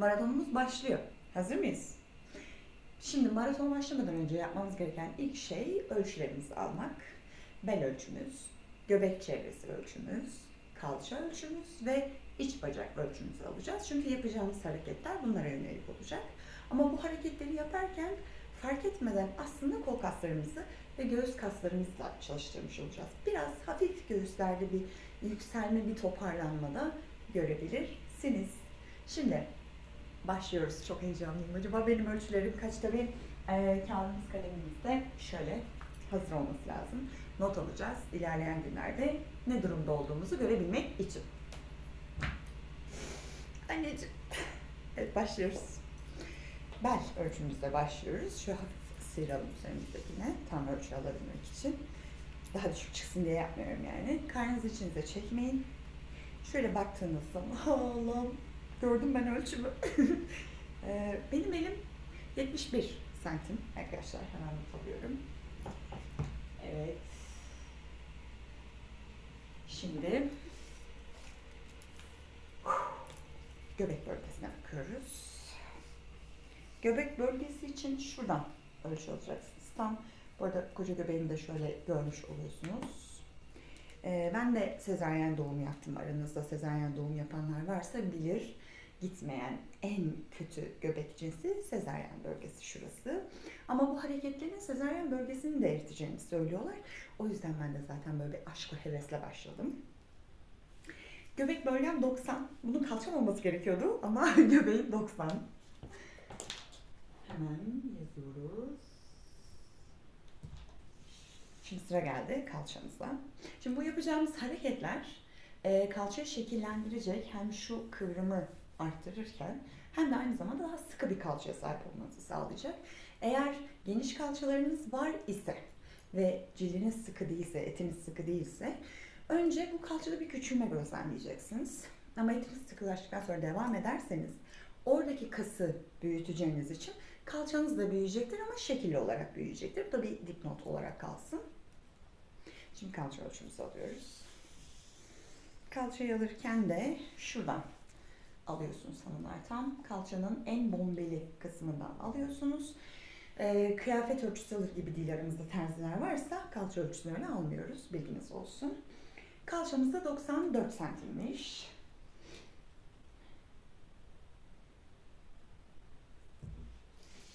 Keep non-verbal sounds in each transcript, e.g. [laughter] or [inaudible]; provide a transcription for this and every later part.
Maratonumuz başlıyor. Hazır mıyız? Şimdi maraton başlamadan önce yapmamız gereken ilk şey ölçülerimizi almak. Bel ölçümüz, göbek çevresi ölçümüz, kalça ölçümüz ve iç bacak ölçümüzü alacağız. Çünkü yapacağımız hareketler bunlara yönelik olacak. Ama bu hareketleri yaparken fark etmeden aslında kol kaslarımızı ve göğüs kaslarımızı da çalıştırmış olacağız. Biraz hafif göğüslerde bir yükselme, bir toparlanma da görebilirsiniz. Şimdi başlıyoruz. Çok heyecanlıyım. Acaba benim ölçülerim kaçta bir e, kağıdımız kalemimizde şöyle hazır olması lazım. Not alacağız ilerleyen günlerde ne durumda olduğumuzu görebilmek için. Anneciğim. Evet başlıyoruz. Bel ölçümüzle başlıyoruz. Şu hafif sıyıralım üzerimizdekine. Tam ölçü alabilmek için. Daha düşük çıksın diye yapmıyorum yani. Karnınızı içinize çekmeyin. Şöyle baktığınız zaman [laughs] Allah'ım gördüm ben ölçümü. [laughs] Ee, Benim elim 71 santim arkadaşlar. Hemen not alıyorum. Evet. Şimdi göbek bölgesine bakıyoruz. Göbek bölgesi için şuradan ölçü alacaksınız. Tam bu arada koca göbeğimi de şöyle görmüş oluyorsunuz. Ee, ben de sezaryen doğum yaptım. Aranızda sezaryen doğum yapanlar varsa bilir. Gitmeyen en kötü göbek cinsi sezaryen bölgesi şurası. Ama bu hareketlerin sezaryen bölgesini de eriteceğini söylüyorlar. O yüzden ben de zaten böyle bir aşk ve hevesle başladım. Göbek bölgem 90. Bunun kalçam olması gerekiyordu ama [laughs] göbeğim 90. Hemen yazıyoruz. Şimdi sıra geldi kalçamıza. Şimdi bu yapacağımız hareketler e, kalçayı şekillendirecek hem şu kıvrımı arttırırken hem de aynı zamanda daha sıkı bir kalçaya sahip olmanızı sağlayacak. Eğer geniş kalçalarınız var ise ve cildiniz sıkı değilse, etiniz sıkı değilse önce bu kalçada bir küçülme gözlemleyeceksiniz. Ama etiniz sıkılaştıktan sonra devam ederseniz oradaki kası büyüteceğiniz için kalçanız da büyüyecektir ama şekilli olarak büyüyecektir. Bu da bir dipnot olarak kalsın. Şimdi kalça ölçümüzü alıyoruz. Kalçayı alırken de şuradan alıyorsunuz hanımlar. Tam kalçanın en bombeli kısmından alıyorsunuz. Ee, kıyafet ölçüsü alır gibi değil aramızda terziler varsa kalça öyle almıyoruz. Bilginiz olsun. Kalçamız da 94 santimmiş.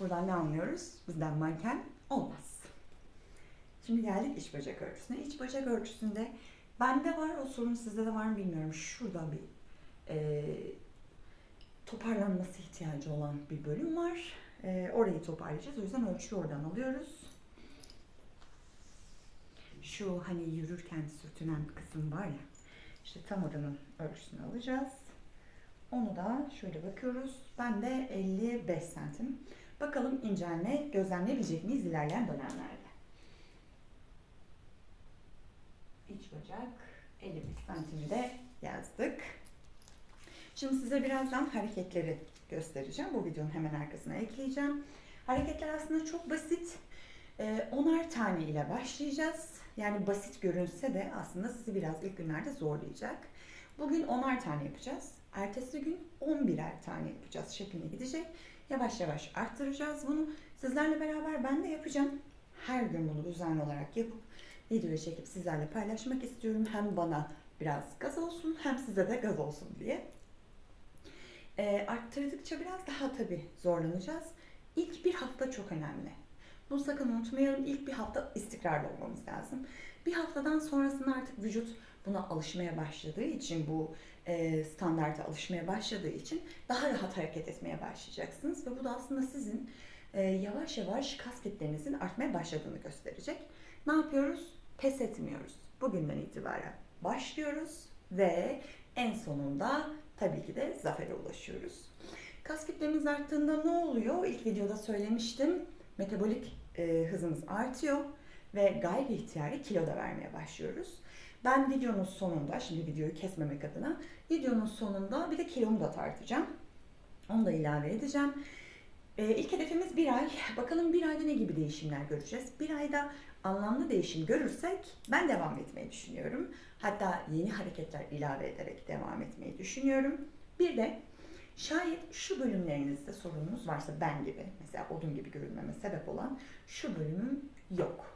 Buradan ne anlıyoruz? Bizden manken olmaz. Şimdi geldik iç bacak ölçüsüne. İç bacak ölçüsünde bende var, o sorun sizde de var mı bilmiyorum. Şurada bir e, toparlanması ihtiyacı olan bir bölüm var. E, orayı toparlayacağız. O yüzden ölçüyü oradan alıyoruz. Şu hani yürürken sürtünen kısım var ya. İşte tam oranın ölçüsünü alacağız. Onu da şöyle bakıyoruz. Ben de 55 santim. Bakalım incelme gözlemleyebilecek miyiz ilerleyen dönemlerde. İç bacak 55 santimi de yazdık. Şimdi size birazdan hareketleri göstereceğim. Bu videonun hemen arkasına ekleyeceğim. Hareketler aslında çok basit. Ee, onar tane ile başlayacağız. Yani basit görünse de aslında sizi biraz ilk günlerde zorlayacak. Bugün onar tane yapacağız. Ertesi gün 11'er tane yapacağız şeklinde gidecek. Yavaş yavaş arttıracağız bunu. Sizlerle beraber ben de yapacağım. Her gün bunu düzenli olarak yapıp videoya çekip sizlerle paylaşmak istiyorum. Hem bana biraz gaz olsun hem size de gaz olsun diye. E, arttırdıkça biraz daha tabii zorlanacağız. İlk bir hafta çok önemli. Bunu sakın unutmayalım. İlk bir hafta istikrarlı olmamız lazım. Bir haftadan sonrasında artık vücut buna alışmaya başladığı için bu e, standarta alışmaya başladığı için daha rahat hareket etmeye başlayacaksınız ve bu da aslında sizin e, yavaş yavaş kas kütlerinizin artmaya başladığını gösterecek. Ne yapıyoruz? Pes etmiyoruz. Bugünden itibaren başlıyoruz ve en sonunda tabii ki de zafere ulaşıyoruz. Kas kütlemiz arttığında ne oluyor? İlk videoda söylemiştim. Metabolik e, hızımız artıyor ve gayri ihtiyari kilo da vermeye başlıyoruz. Ben videonun sonunda, şimdi videoyu kesmemek adına, videonun sonunda bir de kilomu da tartacağım. Onu da ilave edeceğim. Ee, ilk hedefimiz bir ay. Bakalım bir ayda ne gibi değişimler göreceğiz? Bir ayda anlamlı değişim görürsek ben devam etmeyi düşünüyorum. Hatta yeni hareketler ilave ederek devam etmeyi düşünüyorum. Bir de Şayet şu bölümlerinizde sorununuz varsa ben gibi mesela odun gibi görünmeme sebep olan şu bölümüm yok.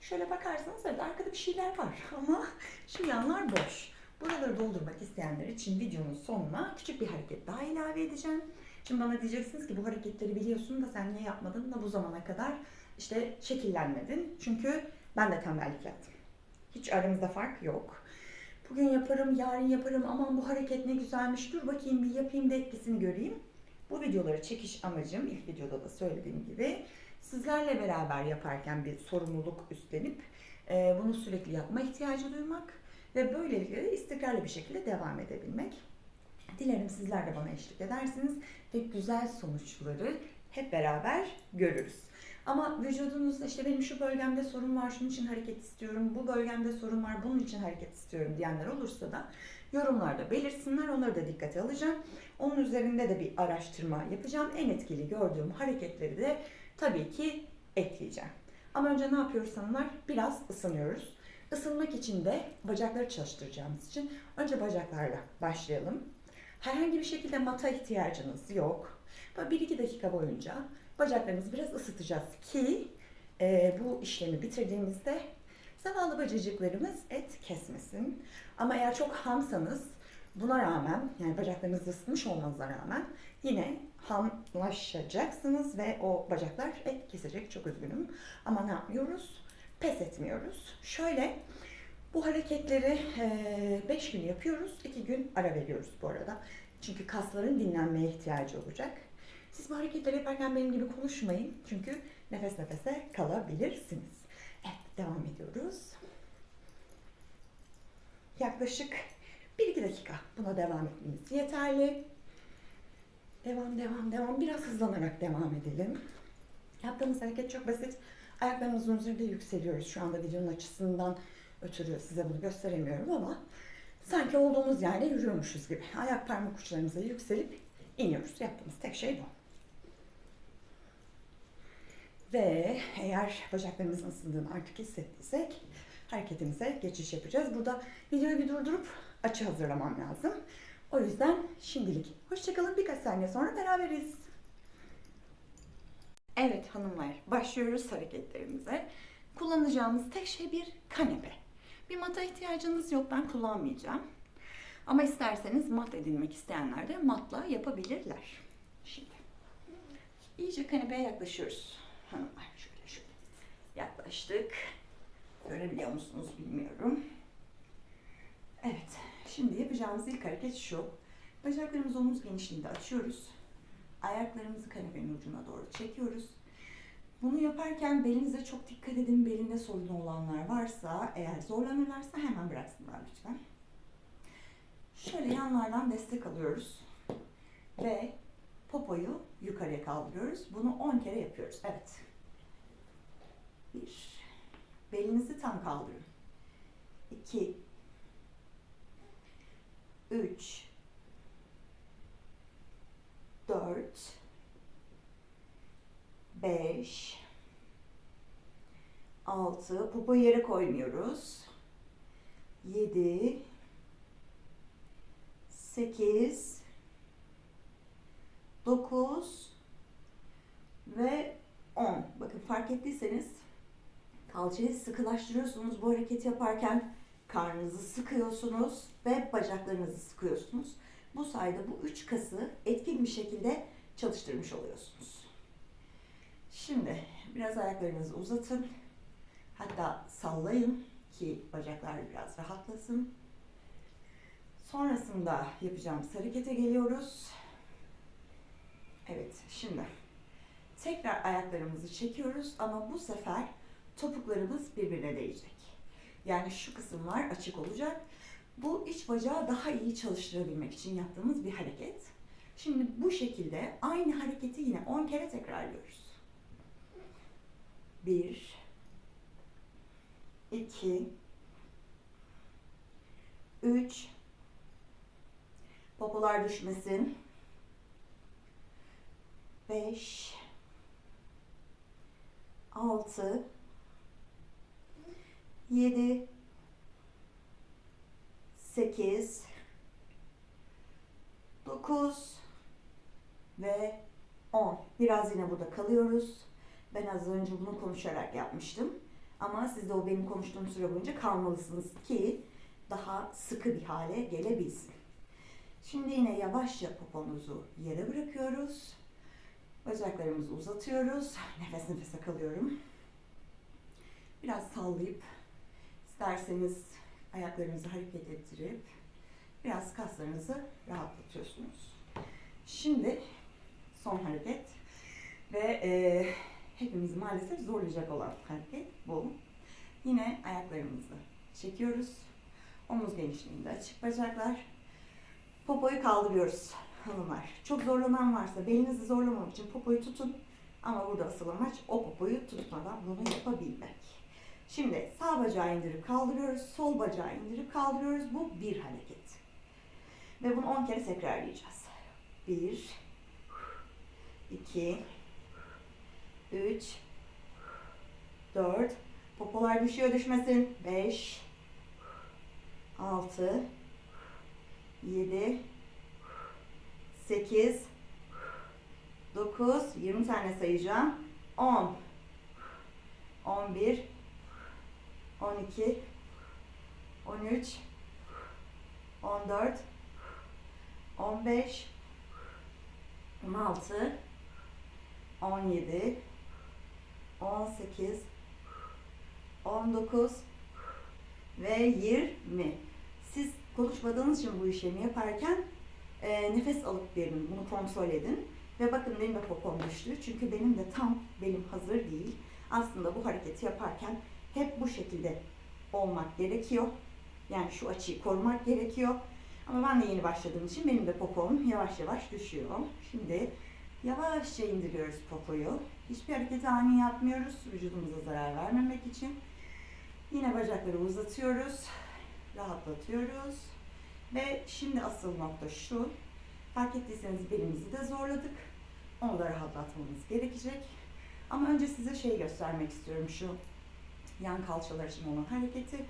Şöyle bakarsanız evet arkada bir şeyler var [laughs] ama şu yanlar boş. Buraları doldurmak isteyenler için videonun sonuna küçük bir hareket daha ilave edeceğim. Şimdi bana diyeceksiniz ki bu hareketleri biliyorsun da sen niye yapmadın da bu zamana kadar işte şekillenmedin. Çünkü ben de tembellik yaptım. Hiç aramızda fark yok. Bugün yaparım, yarın yaparım. Aman bu hareket ne güzelmiş. Dur bakayım bir yapayım da etkisini göreyim. Bu videoları çekiş amacım ilk videoda da söylediğim gibi sizlerle beraber yaparken bir sorumluluk üstlenip e, bunu sürekli yapma ihtiyacı duymak ve böylelikle istikrarlı bir şekilde devam edebilmek. Dilerim sizler de bana eşlik edersiniz ve güzel sonuçları hep beraber görürüz. Ama vücudunuzda işte benim şu bölgemde sorun var, şunun için hareket istiyorum, bu bölgemde sorun var, bunun için hareket istiyorum diyenler olursa da yorumlarda belirsinler, onları da dikkate alacağım. Onun üzerinde de bir araştırma yapacağım. En etkili gördüğüm hareketleri de tabii ki ekleyeceğim. Ama önce ne yapıyoruz hanımlar? Biraz ısınıyoruz. Isınmak için de bacakları çalıştıracağımız için önce bacaklarla başlayalım. Herhangi bir şekilde mata ihtiyacınız yok. Böyle 1-2 dakika boyunca bacaklarımızı biraz ısıtacağız ki e, bu işlemi bitirdiğimizde zavallı bacacıklarımız et kesmesin. Ama eğer çok hamsanız buna rağmen yani bacaklarınız ısınmış olmanıza rağmen yine hamlaşacaksınız ve o bacaklar et kesecek çok üzgünüm. Ama ne yapmıyoruz? Pes etmiyoruz. Şöyle bu hareketleri 5 gün yapıyoruz. 2 gün ara veriyoruz bu arada. Çünkü kasların dinlenmeye ihtiyacı olacak. Siz bu hareketleri yaparken benim gibi konuşmayın. Çünkü nefes nefese kalabilirsiniz. Evet devam ediyoruz. Yaklaşık 1-2 dakika buna devam etmeniz yeterli. Devam devam devam. Biraz hızlanarak devam edelim. Yaptığımız hareket çok basit. Ayaklarımızın üzerinde yükseliyoruz. Şu anda videonun açısından ötürü size bunu gösteremiyorum ama sanki olduğumuz yerde yürüyormuşuz gibi. Ayak parmak uçlarımıza yükselip iniyoruz. Yaptığımız tek şey bu. Ve eğer bacaklarımızın ısındığını artık hissettiysek hareketimize geçiş yapacağız. Burada videoyu bir durdurup açı hazırlamam lazım. O yüzden şimdilik hoşçakalın. Birkaç saniye sonra beraberiz. Evet hanımlar, başlıyoruz hareketlerimize. Kullanacağımız tek şey bir kanepe. Bir mata ihtiyacınız yok, ben kullanmayacağım. Ama isterseniz mat edinmek isteyenler de matla yapabilirler. Şimdi iyice kanepeye yaklaşıyoruz hanımlar. Şöyle şöyle yaklaştık. Görebiliyor musunuz bilmiyorum. Evet, şimdi yapacağımız ilk hareket şu. Bacaklarımızı omuz genişliğinde açıyoruz. Ayaklarımızı kanepenin ucuna doğru çekiyoruz. Bunu yaparken belinize çok dikkat edin. Belinde sorun olanlar varsa, eğer zorlanırlarsa hemen bıraksınlar lütfen. Şöyle yanlardan destek alıyoruz. Ve popoyu yukarıya kaldırıyoruz. Bunu 10 kere yapıyoruz. Evet. Bir. Belinizi tam kaldırın. 2 3 4 5 6 popo yere koymuyoruz. 7 8 9 ve 10. Bakın fark ettiyseniz kalçayı sıkılaştırıyorsunuz bu hareketi yaparken karnınızı sıkıyorsunuz ve bacaklarınızı sıkıyorsunuz. Bu sayede bu üç kası etkin bir şekilde çalıştırmış oluyorsunuz. Şimdi biraz ayaklarınızı uzatın. Hatta sallayın ki bacaklar biraz rahatlasın. Sonrasında yapacağımız harekete geliyoruz. Evet, şimdi tekrar ayaklarımızı çekiyoruz ama bu sefer topuklarımız birbirine değecek. Yani şu kısımlar açık olacak. Bu iç bacağı daha iyi çalıştırabilmek için yaptığımız bir hareket. Şimdi bu şekilde aynı hareketi yine 10 kere tekrarlıyoruz. 1 2 3 Popolar düşmesin. 5 6 7 8 9 ve 10. Biraz yine burada kalıyoruz. Ben az önce bunu konuşarak yapmıştım. Ama siz de o benim konuştuğum süre boyunca kalmalısınız ki daha sıkı bir hale gelebilsin. Şimdi yine yavaşça popomuzu yere bırakıyoruz. Bacaklarımızı uzatıyoruz. Nefes nefese kalıyorum. Biraz sallayıp isterseniz ayaklarınızı hareket ettirip biraz kaslarınızı rahatlatıyorsunuz. Şimdi son hareket ve e, hepimizi maalesef zorlayacak olan hareket bu. Yine ayaklarımızı çekiyoruz. Omuz genişliğinde açık bacaklar. Popoyu kaldırıyoruz hanımlar. Çok zorlanan varsa belinizi zorlamamak için popoyu tutun. Ama burada asıl amaç o popoyu tutmadan bunu yapabilmek. Şimdi sağ bacağı indirip kaldırıyoruz. Sol bacağı indirip kaldırıyoruz. Bu bir hareket. Ve bunu 10 kere tekrarlayacağız. 1 2 3 4 Popolar düşüyor düşmesin. 5 6 7 8 9 20 tane sayacağım. 10 11 12 13 14 15 16 17 18 19 ve 20. Siz konuşmadığınız için bu işlemi yaparken e, nefes alıp verin. Bunu kontrol edin. Ve bakın benim de popom düştü. Çünkü benim de tam belim hazır değil. Aslında bu hareketi yaparken hep bu şekilde olmak gerekiyor. Yani şu açıyı korumak gerekiyor. Ama ben de yeni başladığım için benim de popom yavaş yavaş düşüyor. Şimdi yavaşça indiriyoruz popoyu. Hiçbir hareketi ani yapmıyoruz. Vücudumuza zarar vermemek için. Yine bacakları uzatıyoruz. Rahatlatıyoruz. Ve şimdi asıl nokta şu. Fark ettiyseniz belimizi de zorladık. Onu da rahatlatmamız gerekecek. Ama önce size şey göstermek istiyorum. Şu yan kalçalar için olan hareketi.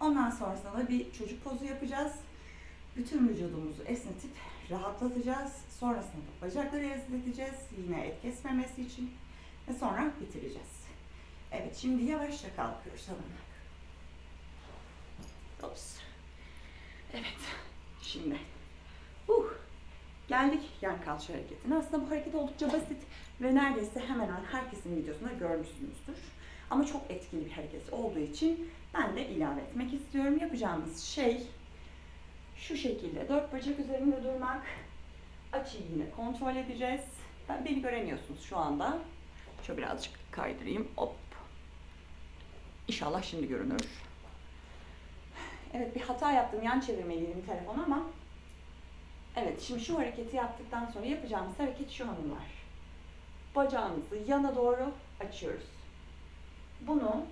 Ondan sonrasında da bir çocuk pozu yapacağız. Bütün vücudumuzu esnetip rahatlatacağız. Sonrasında da bacakları esneteceğiz. Yine et kesmemesi için. Ve sonra bitireceğiz. Evet şimdi yavaşça kalkıyoruz hanımlar. Ops. Evet. Şimdi. Uh. Geldik yan kalça hareketine. Aslında bu hareket oldukça basit ve neredeyse hemen hemen herkesin videosunda görmüşsünüzdür. Ama çok etkili bir hareket olduğu için ben de ilave etmek istiyorum. Yapacağımız şey şu şekilde dört bacak üzerinde durmak. Açıyı yine kontrol edeceğiz. Ben, beni göremiyorsunuz şu anda. Şöyle birazcık kaydırayım. Hop. İnşallah şimdi görünür. Evet bir hata yaptım. Yan çevirmeliydim telefonu ama Evet şimdi şu hareketi yaptıktan sonra yapacağımız hareket şu hanımlar. Bacağımızı yana doğru açıyoruz. Bunu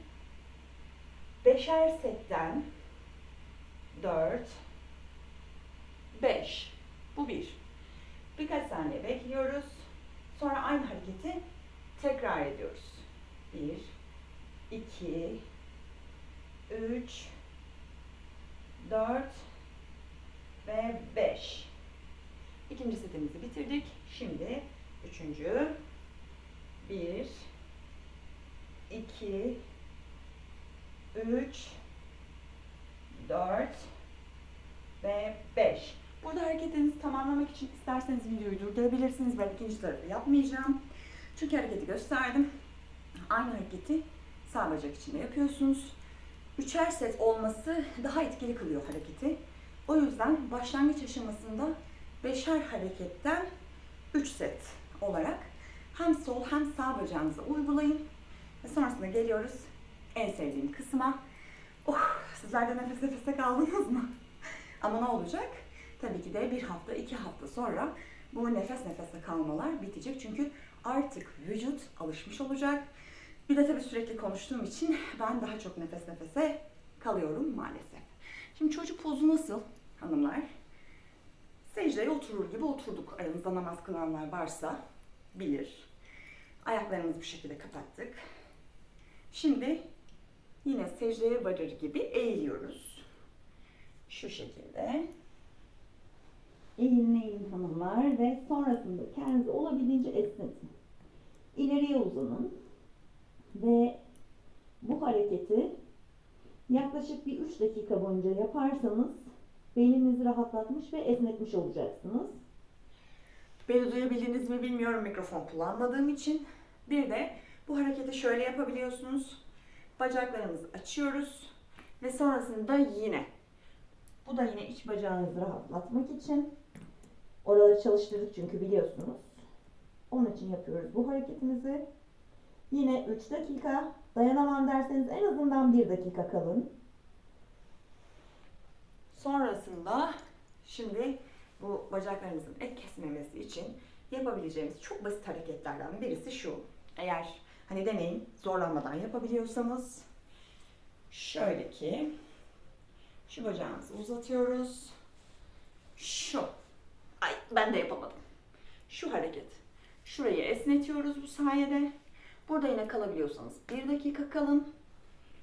beşer setten 4 5 bu bir. Birkaç saniye bekliyoruz. Sonra aynı hareketi tekrar ediyoruz. 1 2 3 4 ve 5. İkinci setimizi bitirdik. Şimdi üçüncü. 1 2 3 4 ve 5. Burada hareketinizi tamamlamak için isterseniz videoyu durdurabilirsiniz. Ben ikinci tarafı yapmayacağım. Çünkü hareketi gösterdim. Aynı hareketi sağ bacak içinde yapıyorsunuz. Üçer set olması daha etkili kılıyor hareketi. O yüzden başlangıç aşamasında beşer hareketten 3 set olarak hem sol hem sağ bacağınıza uygulayın. Ve sonrasında geliyoruz en sevdiğim kısma. Oh, sizler de nefes nefese kaldınız mı? [laughs] Ama ne olacak? Tabii ki de bir hafta, iki hafta sonra bu nefes nefese kalmalar bitecek. Çünkü artık vücut alışmış olacak. Bir de tabii sürekli konuştuğum için ben daha çok nefes nefese kalıyorum maalesef. Şimdi çocuk pozu nasıl hanımlar? Secdeye oturur gibi oturduk. Aranızda namaz kılanlar varsa bilir. Ayaklarımızı bu şekilde kapattık. Şimdi yine secdeye varır gibi eğiliyoruz. Şu şekilde. Eğilin hanımlar ve sonrasında kendinizi olabildiğince esnetin. İleriye uzanın ve bu hareketi yaklaşık bir 3 dakika boyunca yaparsanız belinizi rahatlatmış ve esnetmiş olacaksınız. Beni duyabildiniz mi bilmiyorum mikrofon kullanmadığım için. Bir de bu hareketi şöyle yapabiliyorsunuz. Bacaklarımızı açıyoruz ve sonrasında yine. Bu da yine iç bacağınızı rahatlatmak için. Oraları çalıştırdık çünkü biliyorsunuz. Onun için yapıyoruz bu hareketimizi. Yine 3 dakika. Dayanamam derseniz en azından 1 dakika kalın. Sonrasında şimdi bu bacaklarımızın et kesmemesi için yapabileceğimiz çok basit hareketlerden birisi şu. Eğer hani deneyin zorlanmadan yapabiliyorsanız şöyle ki şu bacağımızı uzatıyoruz. Şu. Ay ben de yapamadım. Şu hareket. Şurayı esnetiyoruz bu sayede. Burada yine kalabiliyorsanız bir dakika kalın.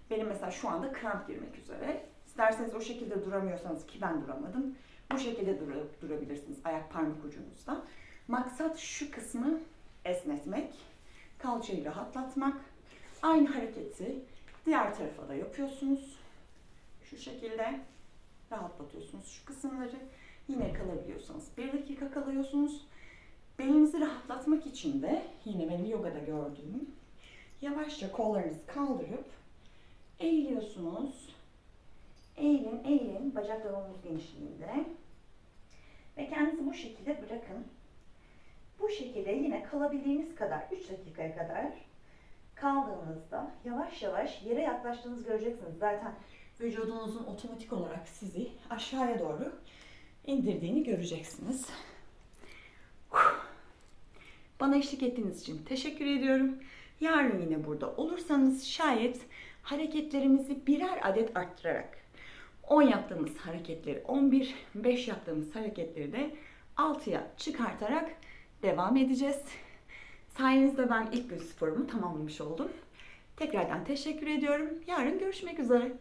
Benim mesela şu anda kramp girmek üzere. İsterseniz o şekilde duramıyorsanız ki ben duramadım. Bu şekilde dura- durabilirsiniz ayak parmak ucunuzda. Maksat şu kısmı esnetmek, kalçayı rahatlatmak. Aynı hareketi diğer tarafa da yapıyorsunuz. Şu şekilde rahatlatıyorsunuz şu kısımları. Yine kalabiliyorsanız bir dakika kalıyorsunuz. Belinizi rahatlatmak için de yine benim yogada gördüğüm yavaşça kollarınızı kaldırıp eğiliyorsunuz. Eğilin, eğilin. Bacaklar omuz genişliğinde. Ve kendinizi bu şekilde bırakın. Bu şekilde yine kalabildiğiniz kadar 3 dakikaya kadar kaldığınızda yavaş yavaş yere yaklaştığınızı göreceksiniz. Zaten vücudunuzun otomatik olarak sizi aşağıya doğru indirdiğini göreceksiniz. Bana eşlik ettiğiniz için teşekkür ediyorum. Yarın yine burada olursanız şayet hareketlerimizi birer adet arttırarak 10 yaptığımız hareketleri 11, 5 yaptığımız hareketleri de 6'ya çıkartarak devam edeceğiz. Sayenizde ben ilk gün sporumu tamamlamış oldum. Tekrardan teşekkür ediyorum. Yarın görüşmek üzere.